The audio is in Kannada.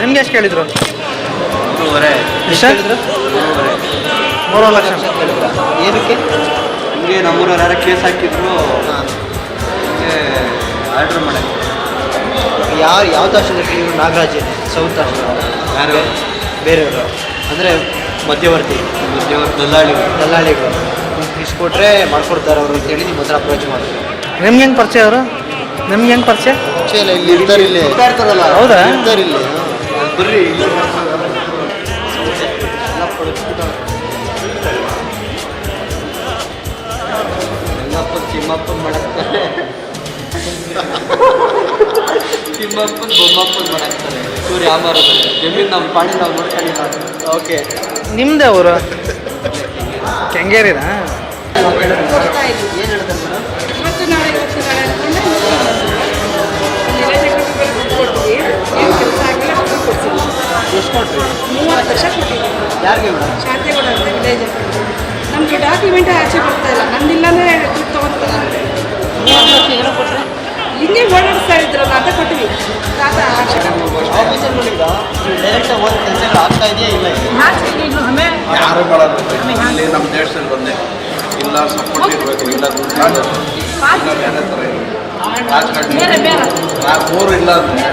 ನಿಮ್ಗೆ ಎಷ್ಟು ಕೇಳಿದ್ರು? ಎಷ್ಟು ಮೂರು ಲಕ್ಷ. ಏನಕ್ಕೆ? ಹಿಂಗೆ ನಮ್ಮೂರವ್ರು ಯಾರು ಕೇಸ್ ಹಾಕಿದ್ರು. ಹಿಂಗೆ ಆರ್ಡ್ರ್ ಮಾಡಿ ಯಾರು ಯಾವ ತಹಶೀಲ್ದಾರ್ ಇವರು ನಾಗರಾಜ್ ಸೌತ್ ಅಷ್ಟು ಯಾರು? ಬೇರೆಯವರು. ಅಂದರೆ ಮಧ್ಯವರ್ತಿ. ಮಧ್ಯವರ್ತಿ ದಲ್ಲಾಳಿಗಳು. ದಲ್ಲಾಳಿಗಳು. ಇಸ್ಕೊಟ್ರೆ ಮಾಡ್ಕೊಡ್ತಾರೆ ಅವರು ಅಂತೇಳಿ ನಿಮ್ಮ ಹತ್ರ ಅಪ್ರೋಚ್ ಮಾಡಿದ್ರು. ನಿಮ್ಗೆ ಹೆಂಗೆ ಪರಿಚಯ ಅವರು? ನಿಮ್ಗೆ ಹೆಂಗೆ ಪರಿಚಯ? ಇಲ್ಲ ಇಲ್ಲಿ ಇರ್ತಾರೆ ಇಲ್ಲಿ ಇರ್ತಾರಲ್ಲ. ಹೌದಾ? ಇರ್ತಾರೆ ಇಲ್ಲಿ. ಬರ್ರಿ. ರಂಗಪ್ಪನ್ ತಿಮ್ಮಪ್ಪನ್ ಮಾಡಾಕ್ತಾರೆ ತಿಮ್ಮಪ್ಪನ ಬೊಮ್ಮಪ್ಪನ್ ಮಾಡಾಕ್ತಾರೆ ಸೂರ್ಯ ಯಾಮಾರದಲ್ಲಿ ಜಮೀನು ನಮ್ಮ ಪಾಣಿ ನಾವು ನೋಡ್ಕೊಂಡಿಲ್ಲ ಓಕೆ. ನಿಮ್ದೇ ಅವರು ಕೆಂಗೇರಿನಾ? ಏನು ಹೇಳ್ತಾರೆ? ಎಷ್ಟು ಕೊಟ್ರಿ ಮೂವತ್ತು ವರ್ಷ ಕೊಟ್ಟಿದ್ದೀವಿ ಯಾರಿಗೆ ಮೇಡಮ್? ಶಾಂತೇಗೌಡ ಅಂತ ವಿಲೇಜ್ ನಮಗೆ ಡಾಕ್ಯುಮೆಂಟ್ ಆಚೆ ಬರ್ತಾ ಇಲ್ಲ. ನಂದಿಲ್ಲನೇ ದುಡ್ಡು ತೊಗೊಂತಾರೆ ಹಿಂಗೆ ಓಡಾಡಿಸ್ತಾ ಇದ್ರಲ್ಲ ಅಂತ ಕೊಟ್ವಿ ತಾತ ಡೈರೆಕ್ಟ್ ಕೆಲಸಗಳು ಆಗ್ತಾ ಇದೆಯಾ ಇಲ್ಲ ಯಾರು ಇಲ್ಲಿ ನಮ್ಮ ದೇಶದಲ್ಲಿ ಬಂದೆ. ಇಲ್ಲ ಸಪೋರ್ಟ್ ಇರಬೇಕು ಇಲ್ಲ ದುಡ್ಡು ಇಲ್ಲ ಥರ ಇಲ್ಲ ರಾಜಕಾರಣ ಮೂರು ಇಲ್ಲ ಅಂದರೆ.